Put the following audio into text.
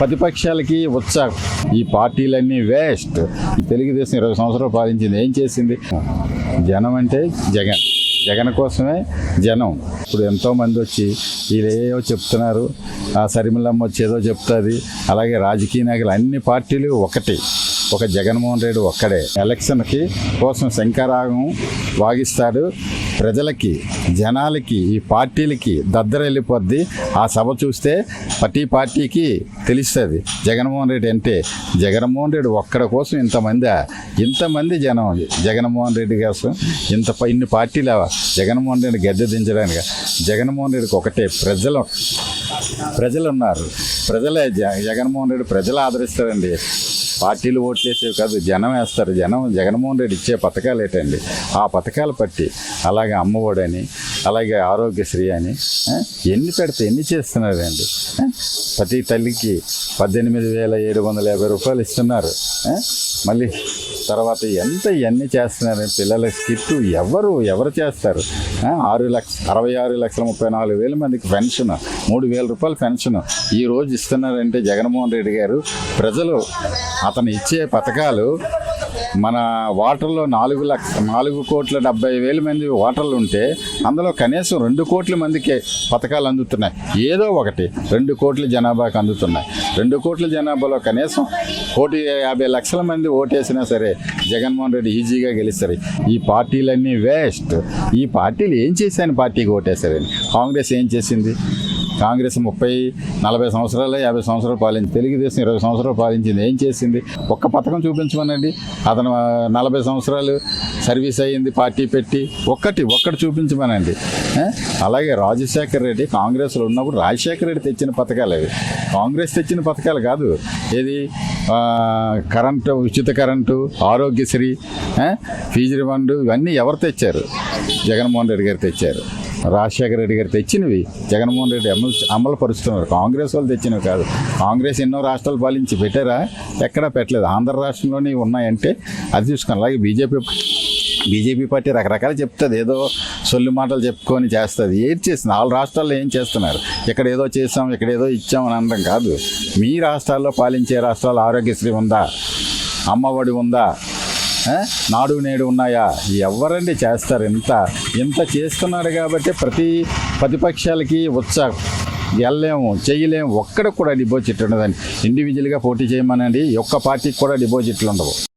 ప్రతిపక్షాలకి ఉత్సాహం. ఈ పార్టీలన్నీ వేస్ట్. తెలుగుదేశం ఇరవై సంవత్సరాలు పాలించింది. ఏం చేసింది? జనం అంటే జగన్. జగన్ కోసమే జనం. ఇప్పుడు ఎంతోమంది వచ్చి వీళ్ళు ఏవో చెప్తున్నారు. ఆ సరిమిలమ్మ వచ్చి ఏదో చెప్తుంది. అలాగే రాజకీయ నాయకులు అన్ని పార్టీలు ఒకటి. ఒక జగన్మోహన్ రెడ్డి ఒక్కడే. ఎలక్షన్కి కోసం శంకరాగం వాగిస్తాడు. ప్రజలకి జనాలకి ఈ పార్టీలకి దద్దర వెళ్ళిపోద్ది ఆ సభ చూస్తే ప్రతి పార్టీకి తెలుస్తుంది. జగన్మోహన్ రెడ్డి అంటే జగన్మోహన్ రెడ్డి ఒక్కడ కోసం ఇంతమంది ఇంతమంది జనం జగన్మోహన్ రెడ్డి కోసం ఇంత ప- ఇన్ని పార్టీలు జగన్మోహన్ రెడ్డి గద్దె దించడానికి? జగన్మోహన్ రెడ్డికి ఒకటే ప్రజలు ప్రజలు ఉన్నారు ప్రజలే జ- జగన్మోహన్ రెడ్డి ప్రజలు ఆదరిస్తారండి పార్టీలు ఓట్లేసేవి కాదు జనం వేస్తారు. జనం జగన్మోహన్ రెడ్డి ఇచ్చే పథకాలు ఏంటండి? ఆ పథకాలు పట్టి అలాగే అమ్మఒడని అలాగే ఆరోగ్యశ్రీ అని ఎన్ని పెడితే ఎన్ని చేస్తున్నారండి? ప్రతి తల్లికి పద్దెనిమిది వేల ఏడు వందల యాభై రూపాయలు ఇస్తున్నారు. మళ్ళీ తర్వాత ఎంత ఇవన్నీ చేస్తున్నారు పిల్లల స్కిట్ ఎవరు ఎవరు చేస్తారు? ఆరు లక్ష అరవై ఆరు లక్షల ముప్పై నాలుగు వేల మందికి పెన్షన్ మూడు వేల రూపాయలు పెన్షన్. ఈ రోజు ఇస్తున్నారంటే జగన్మోహన్ రెడ్డి గారు ప్రజలు అతను ఇచ్చే పథకాలు మన వాటర్లో నాలుగు లక్ష నాలుగు కోట్ల డెబ్బై వేల మంది వాటర్లు ఉంటే అందులో కనీసం రెండు కోట్ల మందికి పథకాలు అందుతున్నాయి. ఏదో ఒకటి రెండు కోట్ల జనాభాకి అందుతున్నాయి. రెండు కోట్ల జనాభాలో కనీసం కోటి యాభై లక్షల మంది ఓటేసినా సరే జగన్మోహన్ రెడ్డి ఈజీగా గెలుస్తారు. ఈ పార్టీలన్నీ వేస్ట్. ఈ పార్టీలు ఏం చేశాను పార్టీకి ఓటేశారని? కాంగ్రెస్ ఏం చేసింది? కాంగ్రెస్ ముప్పై నలభై సంవత్సరాలు యాభై సంవత్సరాలు పాలించి తెలుగుదేశం ఇరవై సంవత్సరాలు పాలించింది. ఏం చేసింది? ఒక్క పథకం చూపించమనండి. అతను నలభై సంవత్సరాలు సర్వీస్ అయ్యింది పార్టీ పెట్టి ఒక్కటి ఒక్కటి చూపించమనండి. అలాగే రాజశేఖర రెడ్డి కాంగ్రెస్లో ఉన్నప్పుడు రాజశేఖర రెడ్డి తెచ్చిన పథకాలు అవి. కాంగ్రెస్ తెచ్చిన పథకాలు కాదు. ఏది? కరెంటు ఉచిత కరెంటు ఆరోగ్యశ్రీ ఫీజు రిఫండ్ ఇవన్నీ ఎవరు తెచ్చారు? జగన్మోహన్ రెడ్డి గారు తెచ్చారు. రాజశేఖర రెడ్డి గారు తెచ్చినవి. జగన్మోహన్ రెడ్డి అమలు అమలు పరుస్తున్నారు. కాంగ్రెస్ వాళ్ళు తెచ్చినవి కాదు. కాంగ్రెస్ ఎన్నో రాష్ట్రాలు పాలించి పెట్టారా? ఎక్కడా పెట్టలేదు. ఆంధ్ర రాష్ట్రంలోనే ఉన్నాయంటే అది చూసుకుని అలాగే బీజేపీ బీజేపీ పార్టీ రకరకాలు చెప్తుంది. ఏదో సొల్లు మాటలు చెప్పుకొని చేస్తుంది. ఏం చేసింది వాళ్ళ రాష్ట్రాల్లో ఏం చేస్తున్నారు? ఇక్కడ ఏదో చేసాం ఇక్కడ ఏదో ఇచ్చాం అని అనడం కాదు. మీ రాష్ట్రాల్లో పాలించే రాష్ట్రాల ఆరోగ్యశ్రీ ఉందా? అమ్మఒడి ఉందా? నాడు నేడు ఉన్నాయా? ఎవరండి చేస్తారు ఇంత? ఇంత చేస్తున్నాడు కాబట్టి ప్రతి ప్రతిపక్షాలకి ఉత్సాహం. వెళ్ళలేము చేయలేము. ఒక్కడ కూడా డిపాజిట్ ఉండదండి. ఇండివిజువల్గా పోటీ చేయమనండి. ఒక్క పార్టీకి కూడా డిపాజిట్లు ఉండవు.